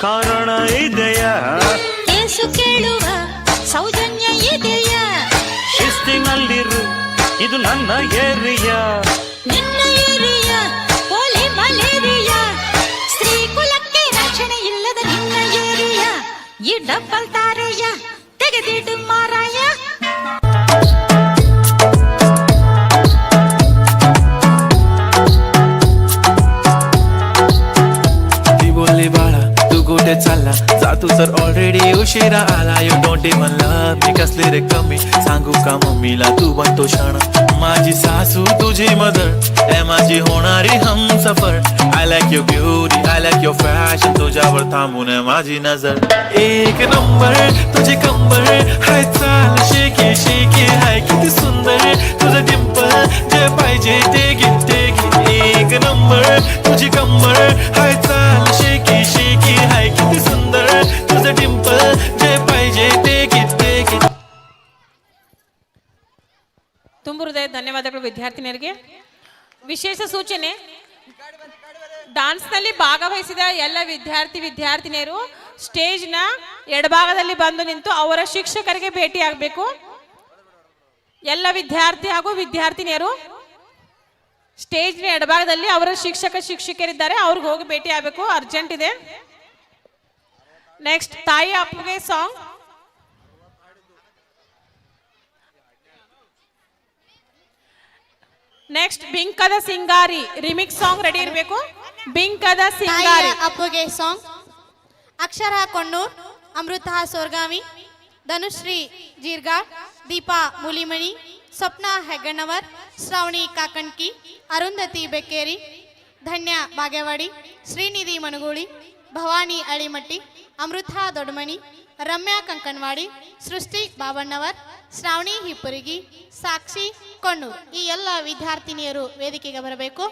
ಕಾರಣ ಇದೆಯಾ? ಕೇಸು ಕೇಳುವ ಸೌಜನ್ಯ ಇದೆಯಾ? ಶಿಸ್ತಿನಲ್ಲಿರು ಇದು ನನ್ನ ಏರಿಯಾ. ನಿನ್ನ ಏರಿಯಾ ಪೋಲಿ ಮಲೇರಿಯಾ. ಸ್ತ್ರೀ ಕುಲಕ್ಕೆ ರಕ್ಷಣೆ ಇಲ್ಲದ ನಿನ್ನ ಏರಿಯಾ. ಈ ಡಬ್ಬಲ್ ತಾರೆಯ ತೆಗೆದಿಡು ಮಾರಾಯ. कुठे चालला. जा तू तर ऑलरेडी उशिरा आला. You don't even love me कसले रे कमी. सांगू का मम्मीला तू बनतो क्षण. माझी सासू तुझी मदर ए माझी होणारी हम सफर. I like your beauty I like your fashion तुझ्यावर थांबून माझी नजर. एक नंबर तुझी कंबर. हाय चाल शेकी शेकी. हाय किती सुंदर. तुझं डिंपल जे पाहिजे ते घे ते घे एक नंबर तुझी कंबर. हाय चाल शेकी शेकी हाय किती सुंदर तुझं डिंपल जे पाहिजे ते घे ते घे ತುಂಬ ಹೃದಯ ಧನ್ಯವಾದಗಳು ವಿದ್ಯಾರ್ಥಿನಿಯರಿಗೆ ವಿಶೇಷ ಸೂಚನೆ ಡಾನ್ಸ್ನಲ್ಲಿ ಭಾಗವಹಿಸಿದ ಎಲ್ಲ ವಿದ್ಯಾರ್ಥಿ ವಿದ್ಯಾರ್ಥಿನಿಯರು ಸ್ಟೇಜ್ನ ಎಡಭಾಗದಲ್ಲಿ ಬಂದು ನಿಂತು ಅವರ ಶಿಕ್ಷಕರಿಗೆ ಭೇಟಿಯಾಗಬೇಕು ಎಲ್ಲ ವಿದ್ಯಾರ್ಥಿ ಹಾಗೂ ವಿದ್ಯಾರ್ಥಿನಿಯರು ಸ್ಟೇಜ್ನ ಎಡಭಾಗದಲ್ಲಿ ಅವರ ಶಿಕ್ಷಕ ಶಿಕ್ಷಕಿಯರಿದ್ದಾರೆ ಅವ್ರಿಗೆ ಹೋಗಿ ಭೇಟಿ ಆಗಬೇಕು. ಅರ್ಜೆಂಟ್ ಇದೆ. ನೆಕ್ಸ್ಟ್ ತಾಯಿ ಅಪ್ಪಗೆ song next Binkada Singari. Remix song ready ಇರಬೇಕು. ಬಿಂಕದ ಸಿಂಗಾರಿ. ಅಪ್ಪುಗೆ ಸಾಂಗ್ ಅಕ್ಷರ ಕೊಣ್ಣೂರ್, ಅಮೃತ ಸೋರ್ಗಾಮಿ ಧನುಶ್ರೀ ಜೀರ್ಗಾ ದೀಪಾ ಮುಲಿಮಣಿ ಸ್ವಪ್ನ ಹೆಗ್ಗಣ್ಣವರ್, ಶ್ರಾವಣಿ ಕಾಕಣ್ಕಿ, ಅರುಂಧತಿ ಬೆಕ್ಕೇರಿ, ಧನ್ಯ ಬಾಗೇವಾಡಿ, ಶ್ರೀನಿಧಿ ಮನಗೂಳಿ, ಭವಾನಿ ಅಳಿಮಟ್ಟಿ, ಅಮೃತ ದೊಡ್ಮಣಿ, ರಮ್ಯಾ ಕಂಕಣವಾಡಿ, ಸೃಷ್ಟಿ ಬಾಬಣ್ಣವರ್ ಶ್ರಾವಣಿ ಹಿಪ್ಪುರಿಗಿ, ಸಾಕ್ಷಿ ಕೊಣ್ಣೂರ್ ಈ ಎಲ್ಲ ವಿದ್ಯಾರ್ಥಿನಿಯರು ವೇದಿಕೆಗೆ ಬರಬೇಕು.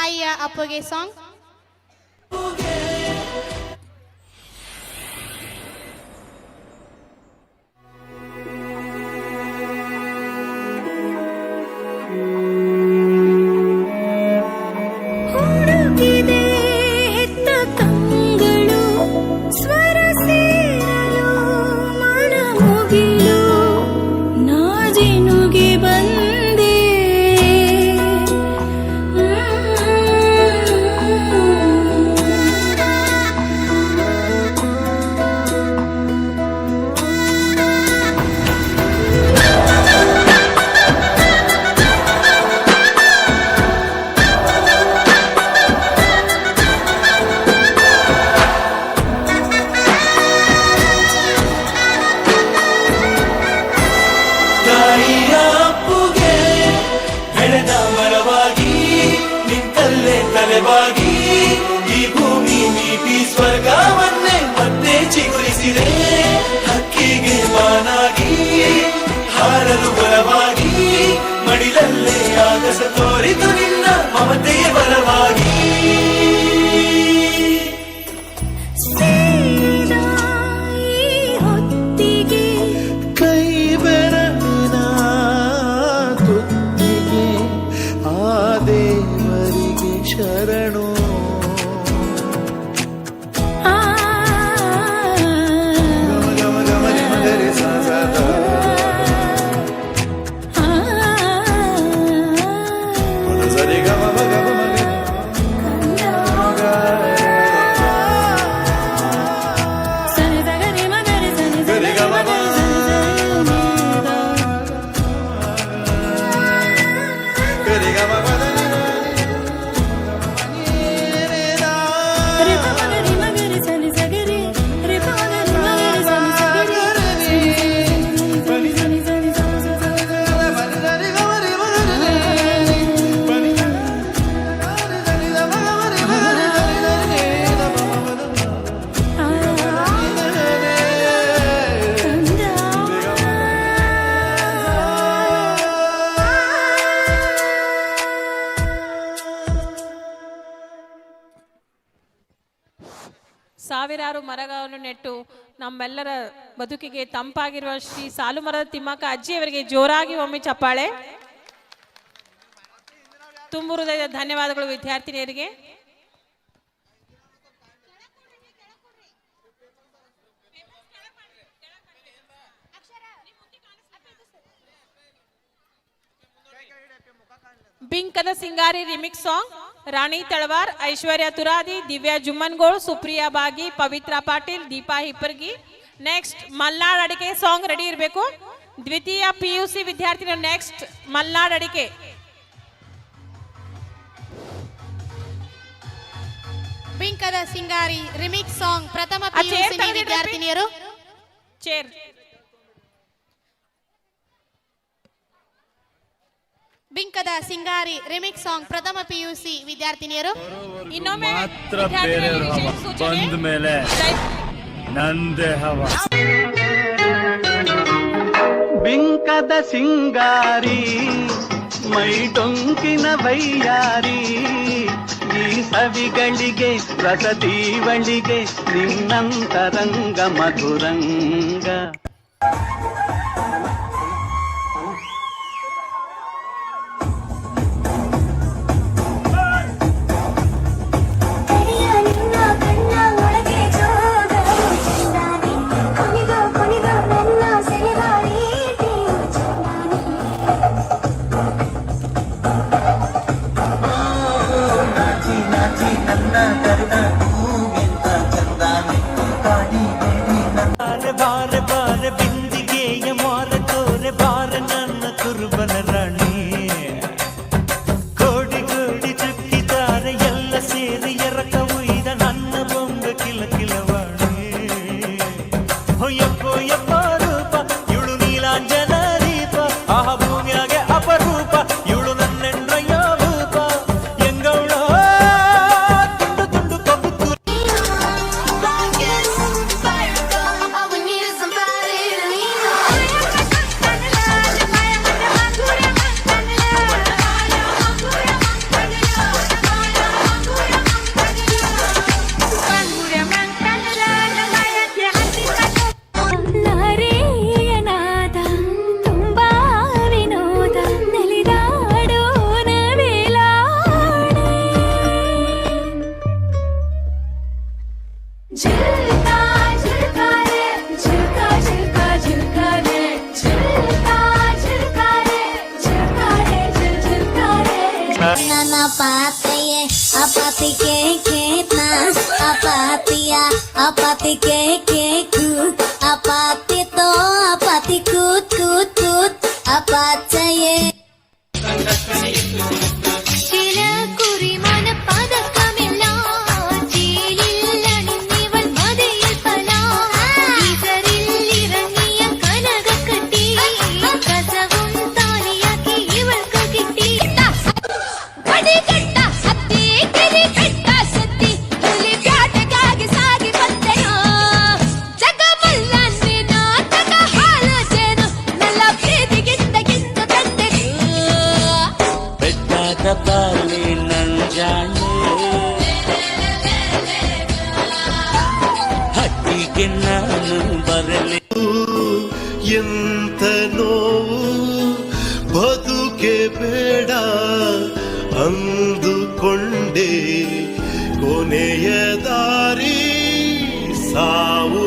ತಾಯಿಯ ಅಪ್ಪಗೆ ಸಾಂಗ್ ಹುಡುಕಿದೆ ನಮ್ಮೆಲ್ಲರ ಬದುಕಿಗೆ ತಂಪಾಗಿರುವ ಶ್ರೀ ಸಾಲುಮರದ ತಿಮ್ಮಕ್ಕ ಅಜ್ಜಿಯವರಿಗೆ ಜೋರಾಗಿ ಒಮ್ಮೆ ಚಪ್ಪಾಳೆ. ತುಂಬು ಧನ್ಯವಾದಗಳು ವಿದ್ಯಾರ್ಥಿನಿಯರಿಗೆ. Binkada Singari remix song. Rani Talawar Aishwarya Turadi Divya Jummangol Supriya Bagi Pavitra Patil Deepa Hippargi. Next Malnad ಅಡಿಕೆ ಸಾಂಗ್ ರೆಡಿ ಇರಬೇಕು. ದ್ವಿತೀಯ ಪಿ ಯು ಸಿ ವಿದ್ಯಾರ್ಥಿಗಳು ನೆಕ್ಸ್ಟ್ ಮಲ್ನಾಡ್ ಅಡಿಕೆ. ಬಿಂಕದ ಸಿಂಗಾರಿ ರಿಮಿಕ್ಸ್ ಸಾಂಗ್ ಪ್ರಥಮ ವಿದ್ಯಾರ್ಥಿನಿಯರು. ಚೇರ್ ಸಿಂಗಾರಿ ರಿಮಿಕ್ಸ್ ಸಾಂಗ್ ಪ್ರಥಮ ಪಿಯುಸಿ ವಿದ್ಯಾರ್ಥಿನಿಯರು. ಇನ್ನೊಮ್ಮೆ ಮಾತ್ರ ಬೇರೆಯವ್ರ ಹವ. ಬಂದ ಮೇಲೆ ನಂದೇ ಹವ ಬಿಂಕದ ಸಿಂಗಾರಿ ಮೈ ಡೊಂಕಿನ ಬೈಯಾರಿ ಈ ಸವಿಗಳಿಗೆ ರಸದೀವಳಿಗೆ ನಿನ್ನಂತರಂಗ ಮಧುರಂಗ. Oh, ಕೊನೆಯ ದಾರಿ ಸಾವು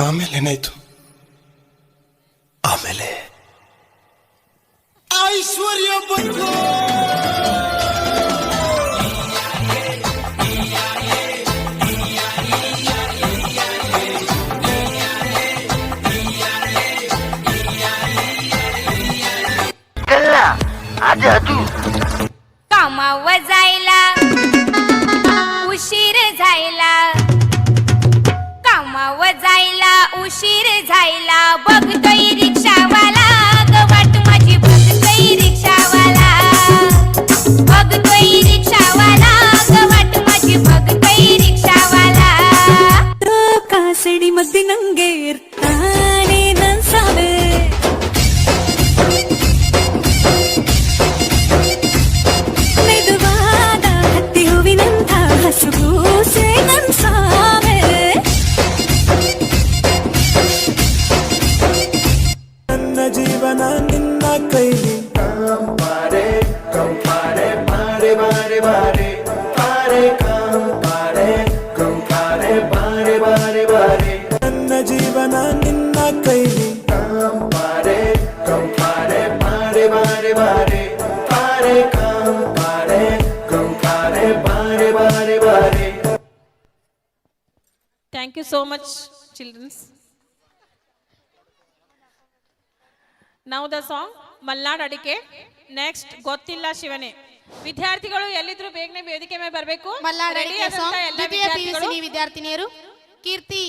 ಆಮೇಲೆ ಏನಾಯ್ತು? जायला. कामाव जायला उशीर जायला बघ carry thank much, children. Much childrens song the song Malnad ಅಡಿಕೆ ನೆಕ್ಸ್ಟ್ ಗೊತ್ತಿಲ್ಲ ಶಿವನೇ ವಿದ್ಯಾರ್ಥಿಗಳು ಎಲ್ಲಿದ್ರು ಬೇಗನೆ ವೇದಿಕೆ ಮೇಲೆ ಬರಬೇಕು. ಮಲ್ನಾಡ್ ಅಡಿಕೆ ಸಾಂಗ್ ದ್ವಿತೀಯ ಪಿಯುಸಿ ವಿದ್ಯಾರ್ಥಿನಿಯರು ಕೀರ್ತಿ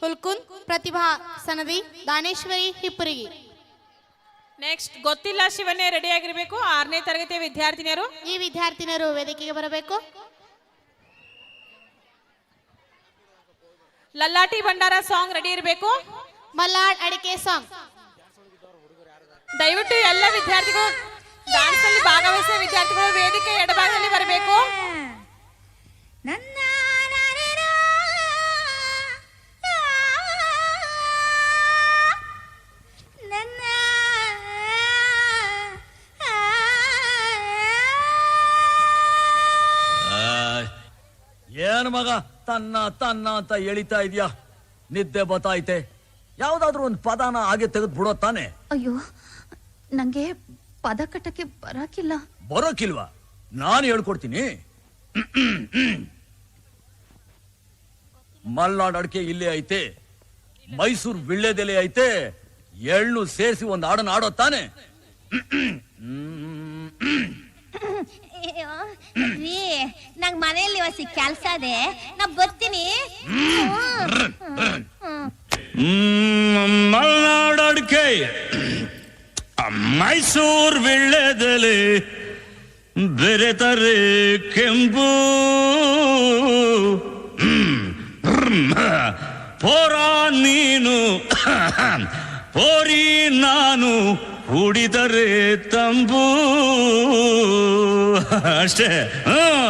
ಹುಲ್ಕುಂದ್ ಪ್ರತಿಭಾ ಸನದಿ ದಾನೇಶ್ವರಿ ಹಿಪ್ಪುರಿಗಿ. ನೆಕ್ಸ್ಟ್ ಗೊತ್ತಿಲ್ಲ ಶಿವನೇ ರೆಡಿ ಆಗಿರ್ಬೇಕು. ಆರನೇ ತರಗತಿಯ ವಿದ್ಯಾರ್ಥಿನಿಯರು. ಈ ವಿದ್ಯಾರ್ಥಿನಿಯರು ವೇದಿಕೆಗೆ ಬರಬೇಕು. ಲಲ್ಲಾಟಿ ಭಂಡಾರ ಸಾಂಗ್ ರೆಡಿ ಇರಬೇಕು? ಮಲ್ಲಾಡ್ ಅಡಿಕೆ ಸಾಂಗ್ ದಯವಿಟ್ಟು ಎಲ್ಲ ವಿದ್ಯಾರ್ಥಿಗಳು ಡಾನ್ಸ್ ಅಲ್ಲಿ ಭಾಗವಹಿಸುವ ವಿದ್ಯಾರ್ಥಿಗಳು ವೇದಿಕೆ ಎಡಭಾಗದಲ್ಲಿ ಬರಬೇಕು. ನನ್ನ ಏನ್ ಮಗ? ತನ್ನ ತನ್ನ ಅಂತ ಎಳಿತಾ ಇದೆಯಾ? ನಿದ್ದೆ ಬತಾಯ್ತೆ ಯಾವ್ದಾದ್ರೂ ಒಂದು ಪದಾನ ಹಾಗೆ ತೆಗೆದು ಬಿಡೋ ತಾನೆ? ಅಯ್ಯೋ ನಂಗೆ ಪದ ಕಟ್ಟಕ್ಕೆ ಬರಾಕಿಲ್ಲ. ಬರೋಕಿಲ್ವಾ? ನಾನು ಹೇಳ್ಕೊಡ್ತೀನಿ. ಮಲ್ನಾಡ್ ಅಡಿಕೆ ಇಲ್ಲೇ ಐತೆ. ಮೈಸೂರು ವಿಳ್ಳೆದೆಲೆ ಐತೆ. ಎಳ್ಳು ಸೇರಿಸಿ ಒಂದು ಹಾಡನ್ನ ಆಡೋ ತಾನೆ. ರೀ ನಂಗ್ ಮನೆಯಲ್ಲಿ ಹೊಸಿ ಕೆಲ್ಸ ಇದೆ. ನಾ ಬರ್ತೀನಿ. ಮಲ್ನಾಡಡ್ಕೆ ಮೈಸೂರ್ ಬೇರೆ ಬೆರೆತರೆ ಕೆಂಪು. ಪೋರ ನೀನು, ಪೋರಿ ನಾನು. ಕುಡಿದರೆ ತಂಬೂ. ಅಷ್ಟೇ. ಹಾ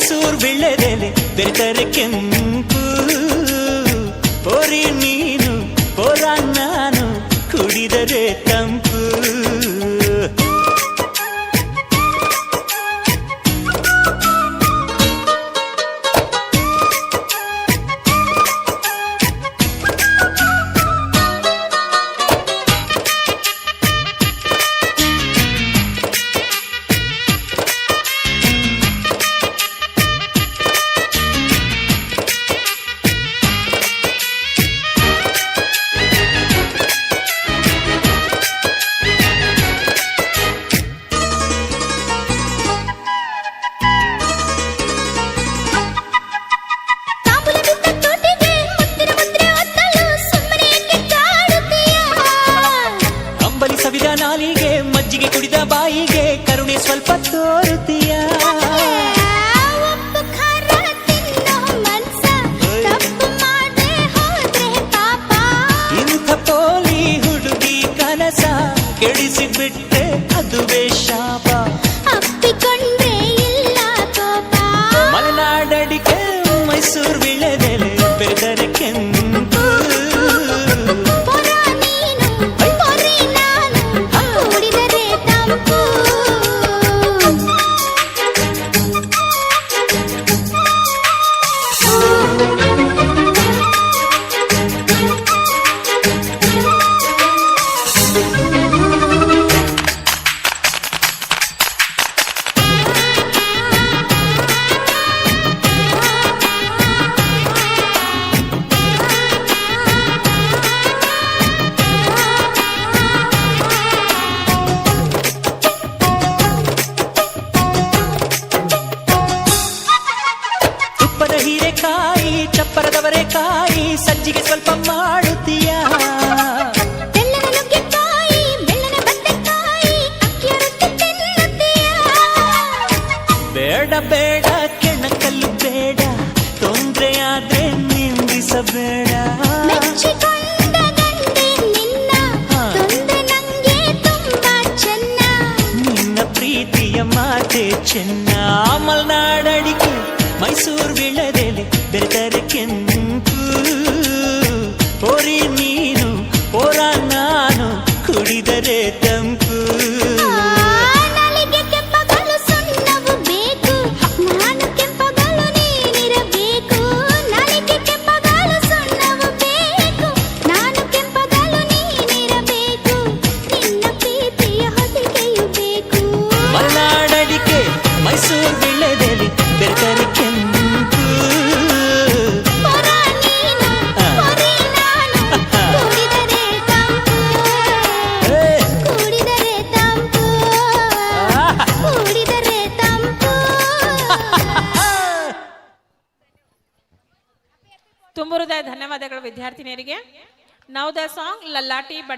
ಮೈಸೂರು ವಿಳ್ಳೆದೆಲೆ ಬೆರೆತರೆ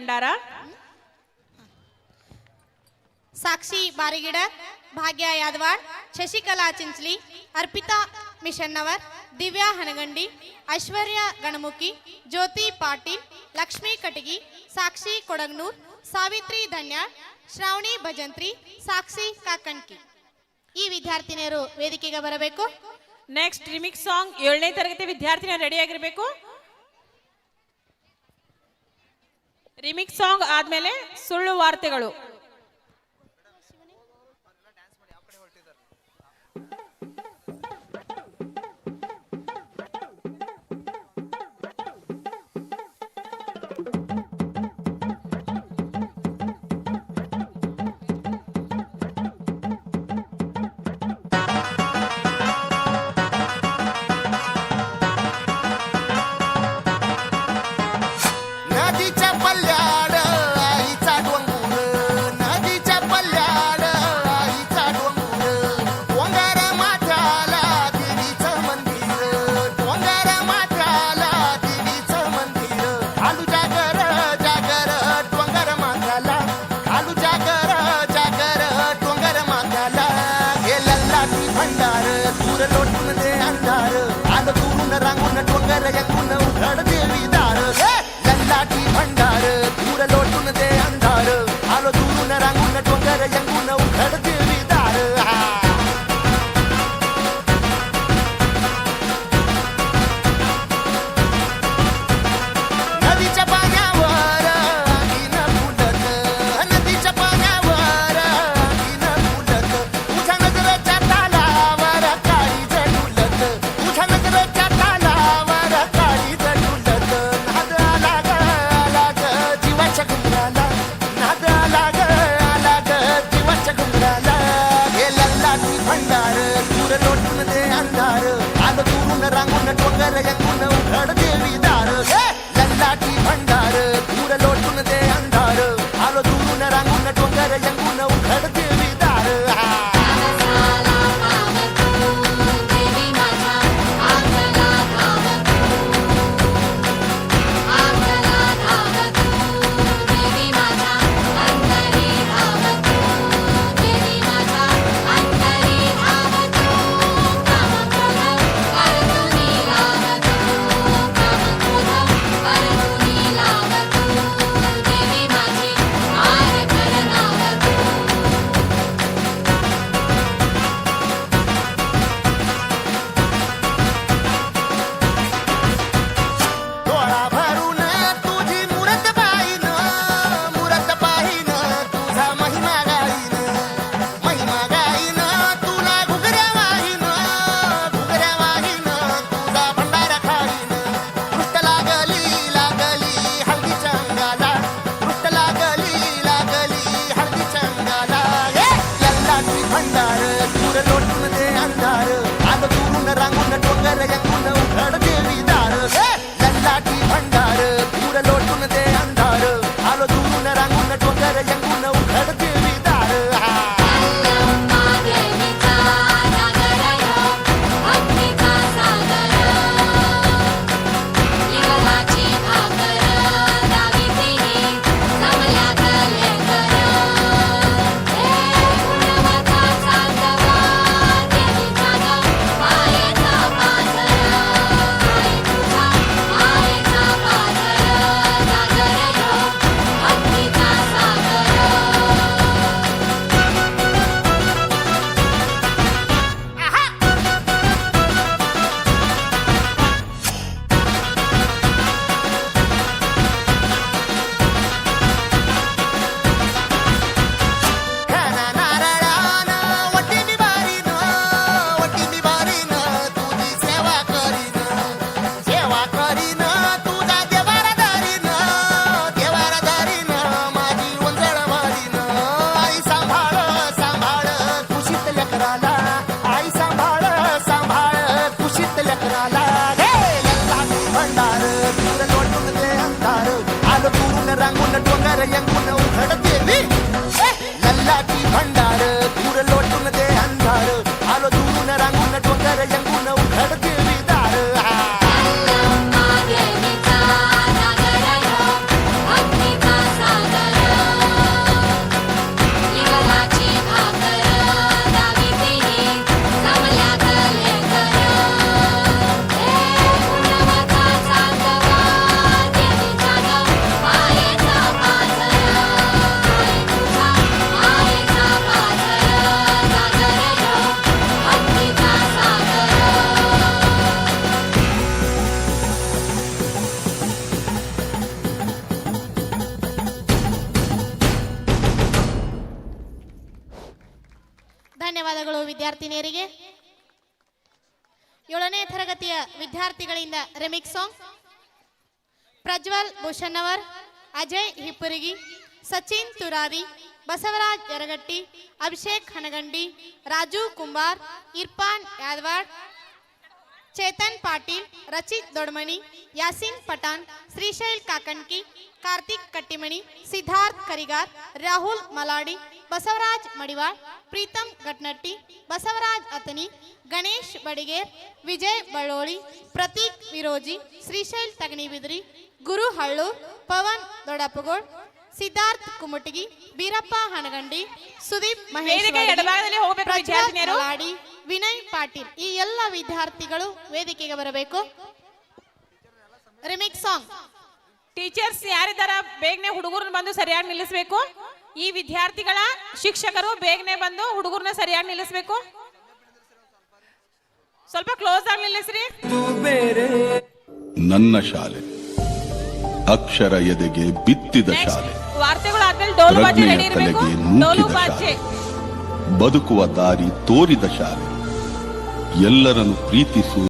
ಭಂಡಾರ? ಸಾಕ್ಷಿ ಬಾರಿಗಿಡ ಭಾಗ್ಯ ಯಾದವಾಡ್ ಶಶಿಕಲಾ ಚಿಂಚ್ಲಿ ಅರ್ಪಿತಾ ಮಿಷನ್ನವರ್ ದಿವ್ಯಾ ಹನಗಂಡಿ ಐಶ್ವರ್ಯ ಗಣಮುಖಿ ಜ್ಯೋತಿ ಪಾಟೀಲ್ ಲಕ್ಷ್ಮೀ ಕಟಗಿ ಸಾಕ್ಷಿ ಕೊಡಗನೂರ್ ಸಾವಿತ್ರಿ ಧನ್ಯ ಶ್ರಾವಣಿ ಭಜಂತ್ರಿ ಸಾಕ್ಷಿ ಕಾಕಣ್ಕಿ. ಈ ವಿದ್ಯಾರ್ಥಿನಿಯರು ವೇದಿಕೆಗೆ ಬರಬೇಕು. ನೆಕ್ಸ್ಟ್ ರಿಮಿಕ್ಸ್ ಸಾಂಗ್ ಏಳನೇ ತರಗತಿ ವಿದ್ಯಾರ್ಥಿನಿಯರು ರೆಡಿಯಾಗಿರಬೇಕು ರಿಮಿಕ್ ಸಾಂಗ್ ಆದ್ಮೇಲೆ ಸುಳ್ಳು ವಾರ್ತೆಗಳು. ಪಲ್ಯ ವಿದ್ಯಾರ್ಥಿನಿಯರಿಗೆ. ಏಳನೇ ತರಗತಿಯ ವಿದ್ಯಾರ್ಥಿಗಳಿಂದ ರೆಮಿಕ್ ಸಾಂಗ್ ಪ್ರಜ್ವಲ್ ಭೂಷಣ್ಣವರ್, ಅಜಯ್ ಹಿಪ್ಪುರಿಗಿ, ಸಚಿನ್ ತುರಾದಿ ಬಸವರಾಜ್ ಯರಗಟ್ಟಿ, ಅಭಿಷೇಕ್ ಹನಗಂಡಿ ರಾಜು ಕುಂಬಾರ್, ಇರ್ಫಾನ್ ಯಾದವಾಡ್ ಚೇತನ್ ಪಾಟೀಲ್, ರಚಿತ್ ದೊಡ್ಮಣಿ, ಯಾಸಿನ್ ಪಠಾಣ್, ಶ್ರೀಶೈಲ್ ಕಾಕಣ್ಕಿ, ಕಾರ್ತಿಕ್ ಕಟ್ಟಿಮಣಿ, ಸಿದ್ಧಾರ್ಥ್ ಕರಿಗಾರ್, ರಾಹುಲ್ ಮಲಾಡಿ ಬಸವರಾಜ್ ಮಡಿವಾಳ್ ಪ್ರೀತಮ್ ಗಟ್ನಟ್ಟಿ ಬಸವರಾಜ್ ಅತನಿ ಗಣೇಶ್ ಬಡಿಗೇರ್ ವಿಜಯ್ ಬಳ್ಳೋಳಿ ಪ್ರತೀಕ್ ವಿರೋಜಿ ಶ್ರೀಶೈಲ್ ತಗಣಿಬಿದ್ರಿ ಗುರು ಹಳ್ಳೂರ್ ಪವನ್ ದೊಡಪ್ಪಗೋಳ್ ಸಿದ್ಧಾರ್ಥ್ ಕುಮಟಗಿ ಬೀರಪ್ಪ ಹನಗಂಡಿ ಸುದೀಪ್ ಮಹೇಶ್ ವಿನಯ್ ಪಾಟೀಲ್ ಈ ಎಲ್ಲ ವಿದ್ಯಾರ್ಥಿಗಳು ವೇದಿಕೆಗೆ ಬರಬೇಕು. Remix song. ಟೀಚರ್ಸ್ ಯಾರಿದ್ದಾರ? ಬೇಗನೆ ಹುಡುಗರನ್ನ ಬಂದು ಸರಿಯಾಗಿ ನಿಲ್ಲಿಸಬೇಕು. ಈ ವಿದ್ಯಾರ್ಥಿಗಳ ಶಿಕ್ಷಕರು ಬೇಗನೆ ಬಂದು ಹುಡುಗರನ್ನ ಸರಿಯಾಗಿ ನಿಲ್ಲಿಸಬೇಕು. ಸ್ವಲ್ಪ ಕ್ಲೋಸ್ ಆಗಿ ನಿಲ್ಲಿಸ್ರಿ. ನನ್ನ ಶಾಲೆ ಅಕ್ಷರ ಎದೆಗೆ ಬಿತ್ತಿದ ಶಾಲೆ. ವಾರ್ತೆಗಳು ಆದ್ಮೇಲೆ ಡೋಲು ಬಾಜೆ ಪ್ರಜ್ಞೆಯ ರೆಡಿ ಇರಬೇಕು. ಡೋಲು ಬಾಜೆ. ಬದುಕುವ ದಾರಿ ತೋರಿದ ಶಾಲೆ. ಎಲ್ಲರನ್ನು ಪ್ರೀತಿಸು